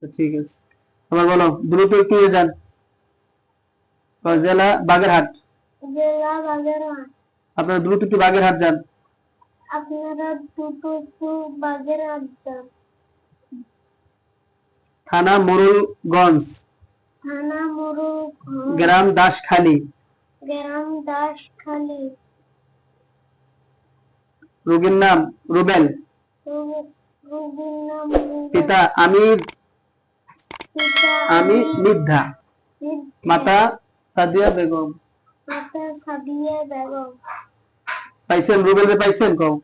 তো ঠিক আছে। আবার বলো দ্রুত একটু যান? জেলা বাগেরহাট। জেলা বাগেরহাট। আপনারা দ্রুত একটু বাগেরহাট যান? আপনারা দুটো একটু বাগেরহাট যান। থানা মোরুলগঞ্জ। থানা মুরু গ্রাম দাসখালী। গ্রাম দাসখালী। রোগীর নাম রুবেল। রোগ- রোগীর নাম। পিতা আমির। আমি নিদ্ধা। মাতা সাদিয়া বেগম। মাতা সাদিয়া বেগম। পাইছেন রুবেল পাইছেন কও?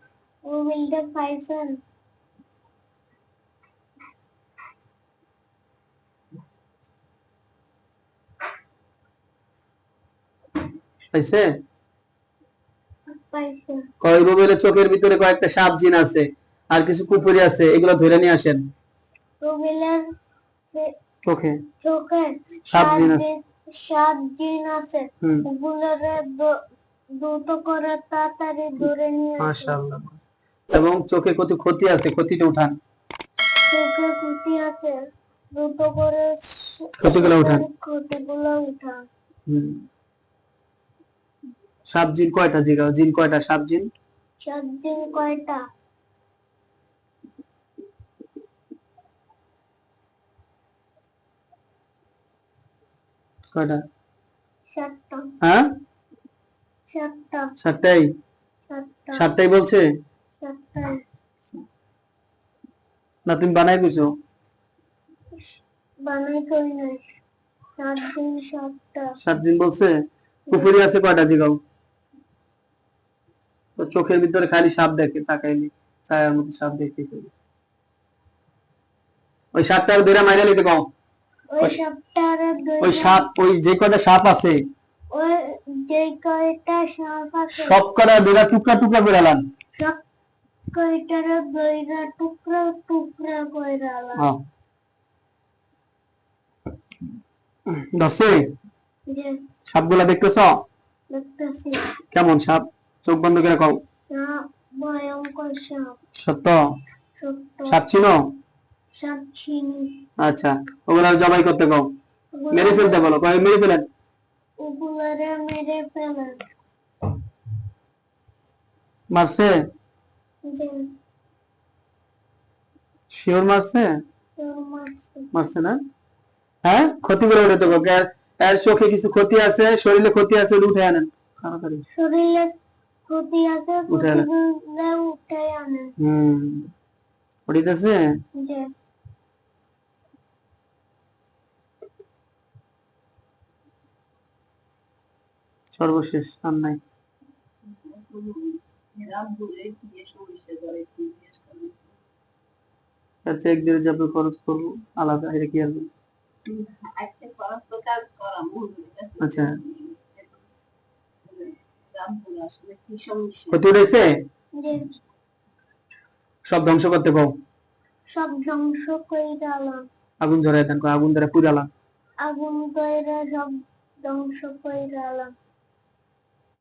রুবেলটা পাইছেন। পাইছে? কয় রুবেলের চোখের ভিতরে কয়েকটা সাপ জিন আছে আর কিছু কুপুরি আছে এগুলো ধরে নিয়ে আসেন। রুবেলের চোখে চোখে সাত সাত জিন আছে। সাত জিন আছে হুম দ্রুত করে তাড়াতাড়ি ধরে নিয়ে মাশাআল্লাহ। এবং চোখে কত ক্ষতি আছে? ক্ষতিটা উঠান। চোখে ক্ষতি আছে। দ্রুত করে ক্ষতিগুলো উঠান। ক্ষতিগুলো উঠান। সাপ জিন কয়টা? জিগাও জিন কয়টা? সাপ জিন? সাত দিন কয়টা? হ্যাঁ? সাতটাই? সাতটাই বলছে? না তুমি বানাই কইছো? বানাই করি নাই। সাত দিন সাতটা। সাত দিন বলছে? কুপুরি আছে কয়টা জিগাও? তো চোখের ভিতরে খালি সাপ দেখে তাকাইনি ছায়ার মতো সাপ দেখে ওই সাপটা ধরে মাইরা নিতে কও ওই সাপ ওই যে সাপ আছে? সব কটা টুকরা টুকরা করে আলাম? সব কয়টারে দইরা টুকরা টুকরা কইরা আলা হ্যাঁ। দশে সাপগুলা দেখতেছ? কেমন সাপ? চোখ বন্ধ করে কও। ভয়ঙ্কর সাপ। সত্য। সাপ চিনি? আচ্ছা ওগুলা জবাই করতে কও। মেরে ফেলতে বলো কয় মেরে ফেলেন? ওগুলারে মেরে ফেলেন। মারছে? শিওর মারছে? মারছে। না? হ্যাঁ? ক্ষতি করে উঠে দেবো এর চোখে কিছু ক্ষতি আছে? শরীরে ক্ষতি আছে উঠে আনেন। তাড়াতাড়ি। শরীরে ক্ষতি আছে উঠে আনেন। ক্ষতিগুলো উঠে আনেন। হম। উঠিতেছে সর্বশেষ আর নাই আচ্ছা এক দেড় যাবে খরচ করব আলাদা এটা কি আসবে আচ্ছা। ক্ষতি উঠেছে সব ধ্বংস করতে পাও? সব ধ্বংস আগুন দেন আগুন ধরে পুরালাম আগুন কইরা সব ধ্বংস আলাম